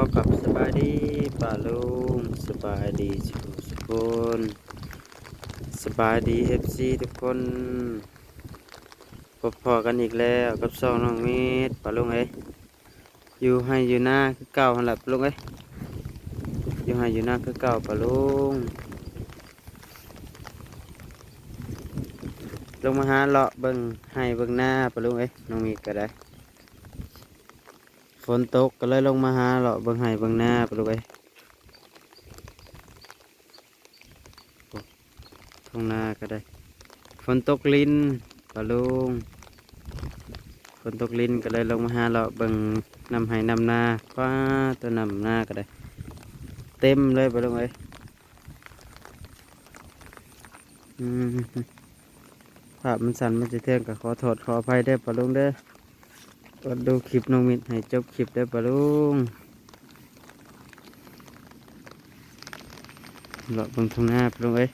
พบกับสบายดีป่าลุงสบายดีสุขสุคนสบายดีเอฟซีทุกคนพบพอกันอีกแล้วกับสองน้องมีดป่าลุงเอ้ยอยู่ให้อยู่หน้าคือเก่าหันหลับลุงเอ้ยอยู่ให้อยู่หน้าคือเก่าป่าลุงลงมาหาเลาะเบิ่งให้เบิ่งหน้าป่าลุงเอ้ยน้องมีดก็ได้ ฝนตกก็เลยลงมาหาเลาะเบิ่งไห้เบิ่งหน้าไปดูไปทุ่งนาก็ได้ ฝนตกลิ้นปะลุงฝนตกลิ้นก็เลยลงมาหาเลาะเบิ่งนำไห้นำนาคว้าตัวนำหน้าก็ได้ เต็มเลยไปะลุงเอ้ยอืมภาพมันสั่นมันจะเทื่องก็ขอโทษขออภัยได้อปะลุงเด้อ ก็ดูคลิปน้องมิตรให้จบคลิปได้ปะลุงเลาะเบงทุ่งนาปะลุงเอ้ย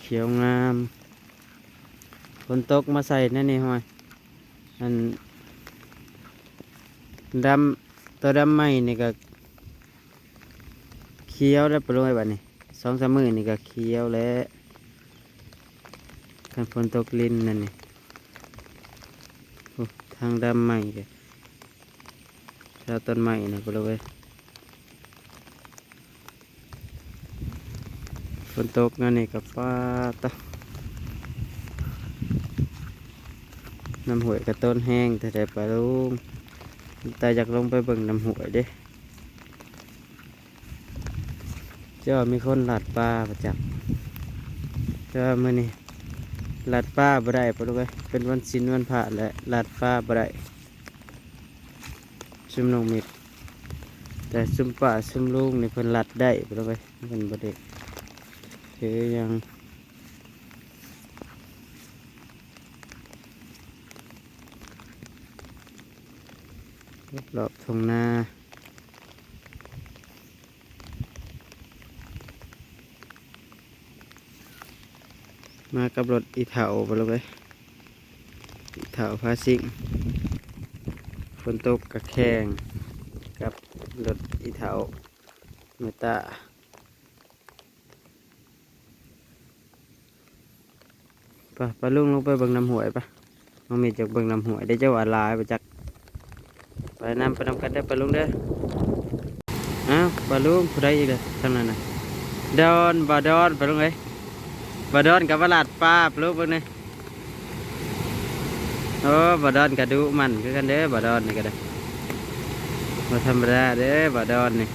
เขียวงามฝนตกมาใส่นั่นนี่ห้อยอันดำตัวดำใหม่นี่ก็เขียวได้วปะลุงไอ้บัดนี้สองสามมือนี่ก็เขียวแล้ว คันฝนตกลินนั่นนี่โอ้ทางดำใหม่แกชาวต้นใหม่นะปะลุงเอ้ยฝนตกนั่นนี่กับฟ้าตะน้ำหวยกับต้นแห้งแต่แต่ปลาลุงแต่อยากลงไปเบิ่งน้ำหวยเด้เจ้ามีคนหลัดปลาประจับเจ้ามื่อนี้ หลัดปลาบ่ได้ปะลูกเอ้ยเป็นวันศิลวันพระแหละหลัดปลาบ่ได้ซุมลงมิดแต่ซุมป่าซุมลุงนี่เพิ่นหลัดได้ปะลูกเอ้ยเพิ่นบ่ได้คือยังรอบๆทงนา มากับรถอีเถาไปเลยอีเถาพาซิ่งฝนตกกับแข่งกับรถอีเถาเมตาปะปะลุงลงไปเบิ่งน้ำหวยปะน้องมีจากเบิ่งน้ำหวยได้เจ้าว่าลายไปจักไปนำไปนำกันได้ปลาลุงเด้ออ้าวปลาลุงผู้ใดอีกเลยทางนั้นน่ะดอนบ่ดอนปลาลุงเอ้ย บดอนกับวลาดป้าปลาลุงเบิ่งนี่โอ้บดอนกับดุมันคือกันเด้อบ่ดอนนี่ก็ได้บ่ธรรมดาเด้อบ่ดอนนี่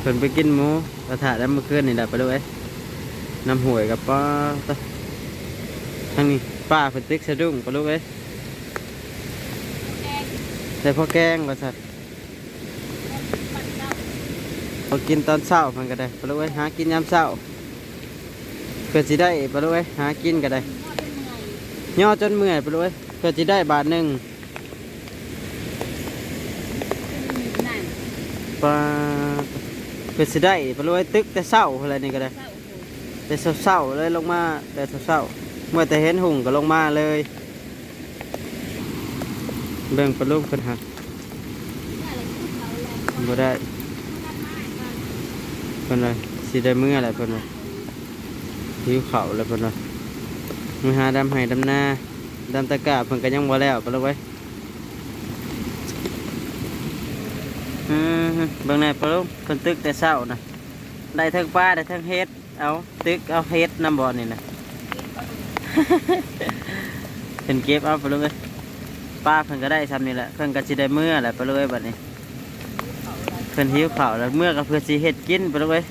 เพิ่นไปกินหมูกระทะแล้วเมื่อคืนนี่แหละปลาลุงเอ้ยน้ำหวยกับป้าตทางนี้ป้าเพิ่นตึกสะดุ้งปลาลุงเอ้ยใส่พ่อแกงว่าสัตว์พอกินตอนเช้ามันก็ได้ปลาลูกเอ้ยหากินยามเช้า พื่อสิได้ปลาลูกเอ้ยหากินก็ได้ย่อจนเมื่อยปลาลูกเอ้ยเพื่อสิได้บาทหนึ่งปลาเพื่อสิได้ปลาลูกเอ้ยตึกแต่เช้าอะไรนี่ก็ได้แต่เช้าเลยลงมาแต่เช้าเมื่อแต่เห็นหุ่งก็ลงมาเลยเบ่งปลาลูกเพิ่นหักบ่ได้เพิ่นว่าสิได้เมื้ออะไรเพิ่นว่า หิวเขาแล้วเพิ่นว่ามือหาดำให้ดำนาดำตะกาเพิ่นก็ยังบ่แล้วไปแล้วเว้ยอืมเบิ่งแหน่ปลาลุงเพิ่นตึกแต่เช้านะได้ทั้งปลาได้ทั้งเฮ็ดเอาตึกเอาเฮ็ดน้ำบ่อนี่นะเพิ่นเก็บเอาไปลุงเอ้ยปลาเพิ่นก็ได้ซ้ำนี่แหละเพิ่นก็สิได้เมื้อแหละไปเลยบัดนี้เพิ่นหิวข้าวแล้วเมื่อก็เพื่อสิเฮ็ดกินไปแล้วเว้ย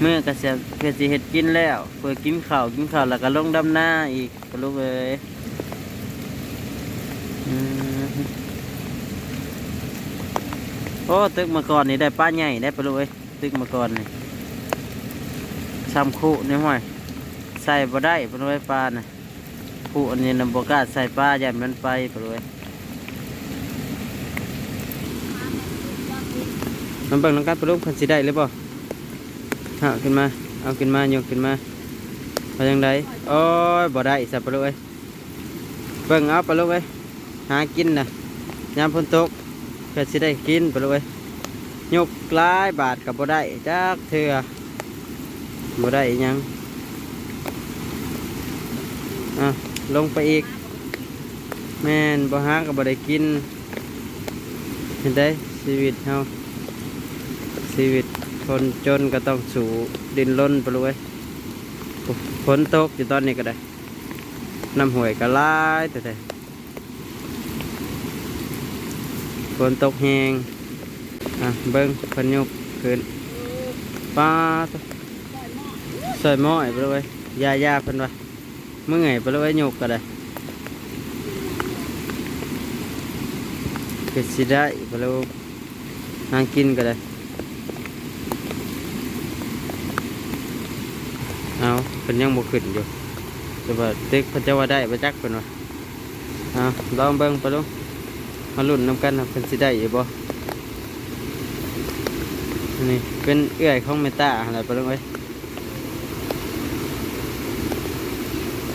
เมื่อก็สิเพื่อสิเฮ็ดกินแล้วเพื่อกินข้าวกินข้าวแล้วก็ลงดำหน้าอีกไปลูกเอ้ยโอ้ตึกมาก่อนนี่ได้ป้าใหญ่ได้ไปลูกเอ้ยตึกมาก่อนนี่ซ้ำคู่นี่ห้อยใส่บ่ได้ไปลูกเอ้ยปลาน่ะคู่อันนี้นำบกล้าใส่ปลาอย่มันไปไปลูกเอ้ยน้ำเบิ่งน้องกัดปลาลูกเพันสิได้หรือเปล่า หาขึ้นมา เอาขึ้นมายกขึ้นมาเอายังไงโอ้ยบ่ได้สับปลาลูกเอ้ยเบิ่งเอาปลาลูกเอ้ยหากินนะยามฝนตกเพื่อสิได้กินไปเลยยกหลายบาทกับบ่ได้จักเถื่อบ่ได้อิหยังอะลงไปอีก แม่นบ่หากับบ่ได้กินเห็นได้ชีวิตเฮาชีวิต คนจนก็ต้องสู่ดินล้นไปเลยฝนตกอยู่ตอนนี้ก็ได้น้ำห่วยก็หลายแต่แต่ฝนตกแหงอะเบิ้งพันยกขึ้นปลาสวยหม้อยไปเลยยายาเพิ่นว่าเมื่อไงไปเลยยกก็ได้เกิดสิได้ไปเลยหากินก็ได้ เอาเป็นยังบ่ขึ้นอยู่แต่ว่าเด็กพระเจ้าว่าได้ประจักษ์เป็นว่าเอาลองเบิ่งไปลุงมาลุ่นนำกันนะเป็นสิได้อยู่บ่อันนี่เป็นเอื้อยของเมตตาอะไรไปลุงเอ้ย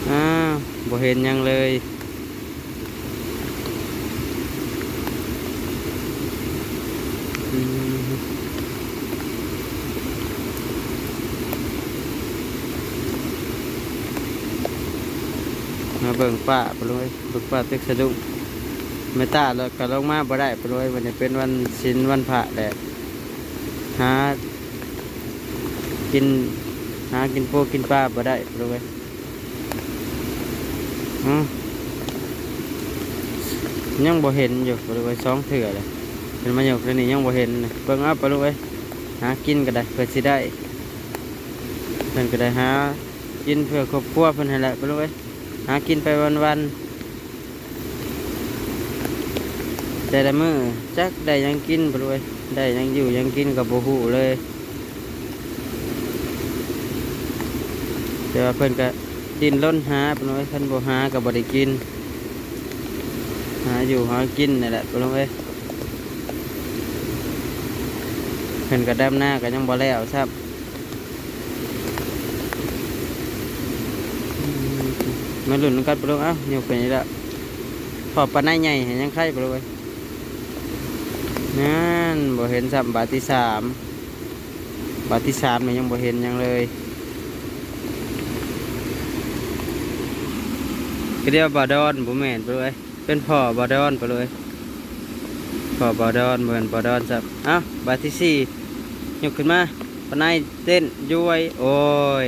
อ้าวบ่เห็นยังเลย มาเบิ่งป้าไปเลยเบิ่งป้าตึกสะดุ้งไม่ตาแล้วก็ลงมาบ่ได้ไปเลยวันนี้เป็นวันศีลวันพระแหละหากินหากินโปกินปลาบ่ได้ไปเลยอือยังบ่เห็นอยู่ไปเลยสองเถื่อเลยเป็นมาอยู่ที่นี่ยังบ่เห็นเบิ่งอาไปเลยหากินก็ได้เพื่อสิได้เพิ่นก็ได้หากินเพื่อครอบครัวเพิ่อนให้แหละไปเลย หากินไปวันๆแต่ละมือจักได้ยังกินไปเลยได้ยังอยู่ยังกินกับโบหูเลยแต่ว่าเพิ่อนก็ดินล้นหาไปเลยท่านโบหากับบได้กิน หาอยู่หากินนี่แหละไปเลยเพิ่อนก็ดำหน้าก็ยังบ่แล้วครับ มาหลุนกันไปลงเอ้าโยกไปนี่ละพอบปานายใหญ่เห็นยังไข่ไปเลยนั่นบ่เห็นสับบาทที่สามบาทที่สามเนี่ยยังบ่เห็นยังเลยก็เรียกว่าบาดอนบ่แม่นไปเลยเป็นพ่อบาดอนไปเลยพ่อบาดอนเหมือนบาดอนสับเอ้าบาทที่สี่ยกขึ้นมาปานายเต้นย้วยโอ้ย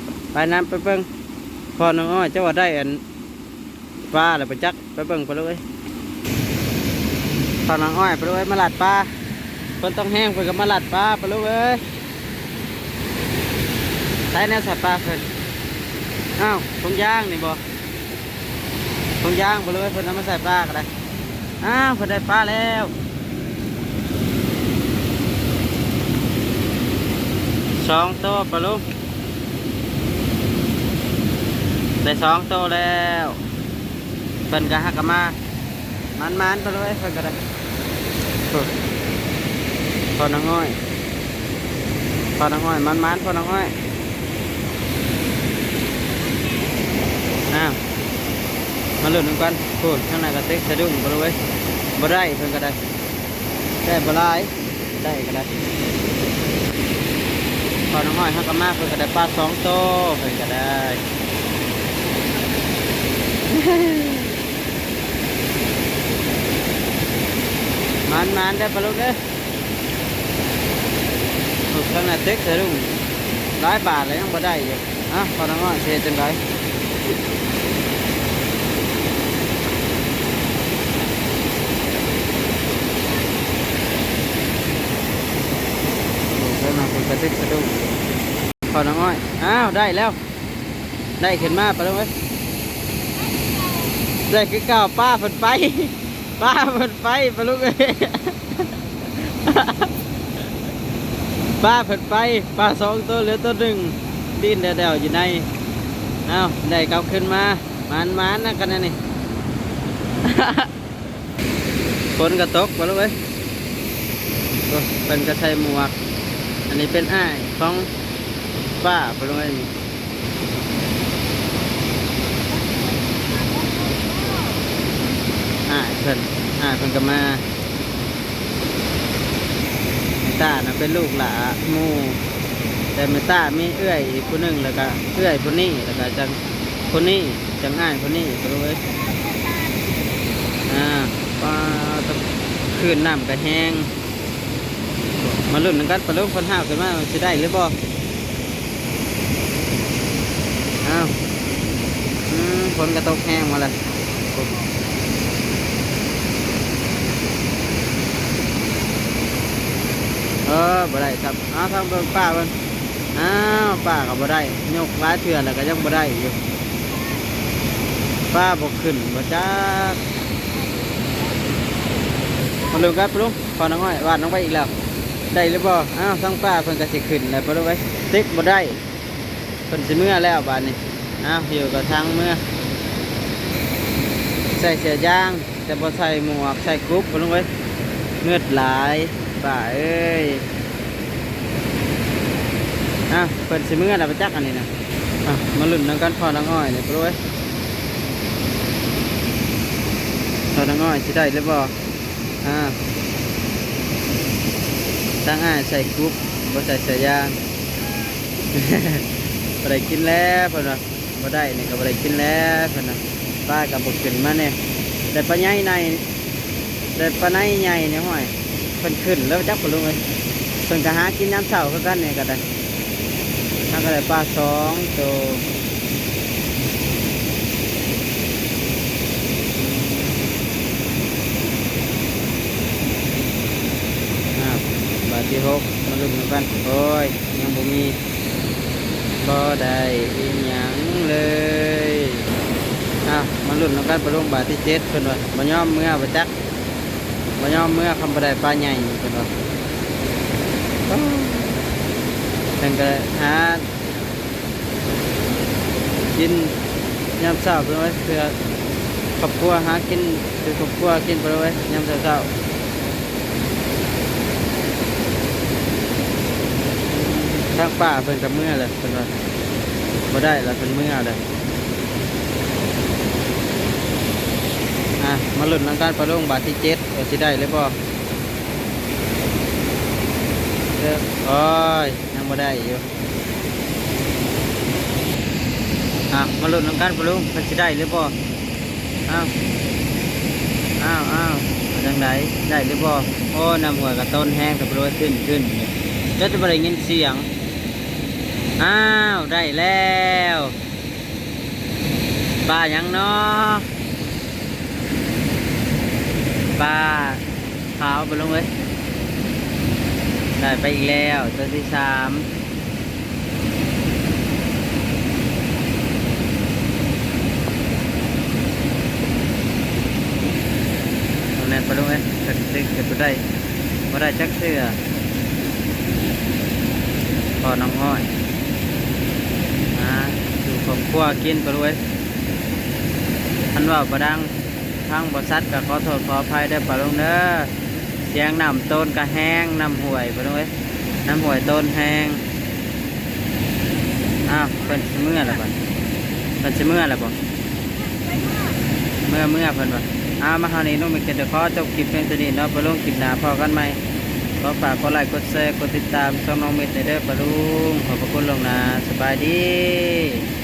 ปน้ำไปเว้ยสิได้หรือบ่จืดขึ้นมาโอ้ยบ่ได้ปะนุ้ยสงสัยสิย้ายบอลแล้วบ่ท่านอ้าวน้องมีกระสิย้ายบอลคือกันปะลุงเอ้ยไปน้ำไปเบิ่งพอน้องอ้อยเจ้าว่าได้อันปลาแล้วไปจักไปเบิ่งไปเลยพอน้องอ้อยไปเลยมาหลัดปลาเพิ่นต้องแห้งเพิ่นก็มาหลัดปลาไปเลยใช้แนวสัตว์ปลาเพิ่นอ้าวทงย่างนี่บ่ทงย่างไปเลยเพิ่นเอามาใส่ปลาก็ได้อ้าวเพิ่นได้ปลาแล้วสองตัวปลาลูก ได้สองโตแล้วเพิ่นก็หักกันมามันมันไปเลยเพิ่นก็ได้พอน้องอ้อยพอน้องอ้อยมันมันพอน้องอ้อยอ้ามาลุ้นนำกันพูดข้างในกระติกสะดุ้งไปเลยบ่ได้เพิ่นก็ได้ได้บ่หลายได้ก็ได้พอน้องอ้อยหักกันมาเพิ่นก็ได้ปลาสองโตเพิ่นก็ได้ มันมันได้ปลาลูกเด้อถูกขนาดเต็กเสียลุงร้อยบาทเลยยังบ่ได้อยู่อะพอน้องอ้อยเสียจังไดถูกขนาดเป็นกระติกสะดุ้งพอน้องอ้อย อ้าว ได้แล้ว ได้ขึ้นมาไปลาลูกเอ้ย ได้คือเก่าป้าเพิ่นไป ป้าเพิ่นไปปะลูกเอ้ยป้าเพิ่นไปป้าสองตัวเหลือตัวหนึ่งดิ้นเดี่ยวๆอยู่ในเอาได้กลับขึ้นมามันมันนะกันนะนี่ฝนกระตกปะลูกเอ้ยเป็นกระใส่หมวก อันนี้เป็นอ้ายของป้าปะลูกเอ้ยนี่ อ่า เพิ่นอ่าเพิ่นก็มาเมตานะเป็นลูกหลามู่แต่เมตามีเอื้อยอีกผู้หนึ่งแล้วก็เอื้อยผู้นี้แล้วก็จังผู้นี้จังอ้ายผู้นี้ก็รู้ไว้ยอ่าปลาตะคืนน้ำก็แหงมาลุ้นกันปลาลูกคนห้าวขึ้นมาสิได้หรือบ่อ้าวอืมฝนกระตกแห้งมาเลย ออบ่ได้ครับอ้าวทางเบิ่งป้าเบิ่งอ้าวป้าก็บ่ได้ยกหลายเทื่อแล้วก็ยังบ่ได้อยู่ป้าบ่ขึ้นบ่จักมาลุงครับลุงพอน้องอ้อยวาดน้องไปอีกแล้วได้หรือบ่อ้าวทางป้าเพิ่นก็สิขึ้นแล้วบ่รู้ไว้ติ๊กบ่ได้เพิ่นสิเมื่อแล้วบาดนี้อ้าวอยู่กับทางเมื่อใส่เสื้อยางแต่บ่ใส่หมวกใส่กรุ๊ปบ่รู้ไว้เงือดหลาย ป้าเอ้ยอะเปิดสิมือแล้วไปจักอันนี้นะอะมาลุ่นน้ำกันพอน้ำอ้อยเนี่ยปลุ้ยพอน้ำอ้อยสิได้หรือบ่อ่าตั้งอ้ายใส่กรุ๊ปบ่ใส่สื้อยางบ่ได้กินแล้วเพิ่นว่าบ่ได้นี่ก็บ่ได้กินแล้วเพิ่นน่ะป้าก็บ่ขึ้นมาเนี่ยแต่ปลาใหญ่ในแต่ปลาในใหญ่เนี่ยห้อย เพิ่นขึ้นแล้วจักบ่รู้เลยเพิ่นก็หากินยามเช้าคือกันเนี่ยก็ได้ถ้าก็ได้ปลาสองตัวอ้าวบาทที่หกมาลุ้นกันโอ้ยยังบ่มีก็ได้อีหยังเลยอ้าวมาลุ้นกันไปลงบาทที่เจ็ดเพิ่นว่าบ่ยอมเมื่อบ่จัก บ่ยอมเมื่อคำบ่ได้ปลาใหญ่เพิ่นว่าเพิ่นก็หากินยามเช้าไปไว้เพื่อครอบครัวหากินคือครอบครัวกินไปไว้ยามเช้าเช้าทางป่าเพิ่นกับเมื่อเลยเพิ่นว่าบ่ได้แล้วเพิ่นเมื่อเลย อะมาลุ้นน้ำการประลงบาทที่เจ็ดว่าสิได้หรือบ่เด้อโอ้ยยังบ่ได้อยู่อะมาลุ้นน้ำกันปะลุงมันสิได้หรือบ่อ้าวอ้าวอ้าวมาจังไดได้หรือบ่โอ้น้ำหัวกับต้นแห้งกับโรยขึ้นขึ้นจะจะได้ยินเสียง อ้าว ได้แล้ว ปลาหยังเนาะ ปลาขาวปลงเอ้ยได้ไปอีกแล้วตัวที่สามตรงนั้นไปลงเอ้ยตึกตึกเก็บบ่ได้บ่ได้จักเสื้อพอน้องอ้อยอ่าอยู่ครอบครัวกินไปเลยทันว่าบ่ดัง ทางบ่ซัดก็ขอโทษขออภัยได้ปะลงเด้อเสียงน้ำต้นก็แห้งน้ำห่วยไปลงเอ้ยน้ำห่วยต้นแห้งอ้าวเพิ่นเมื่อแล้วบ่เพิ่นเมื่อแล้วบ่เมื่อเมื่อเพิ่นว่าอาวมาหานี้น้องมีเกียรติขอจบคลิปเพียงเท่านี้เนาะไปลงคลิปหน้าพอกันไหมขอฝากกดไลค์กดแชร์กดติดตามช่องน้องมิตรเด้อปะลุงขอบพระคุณลงนาสบายดี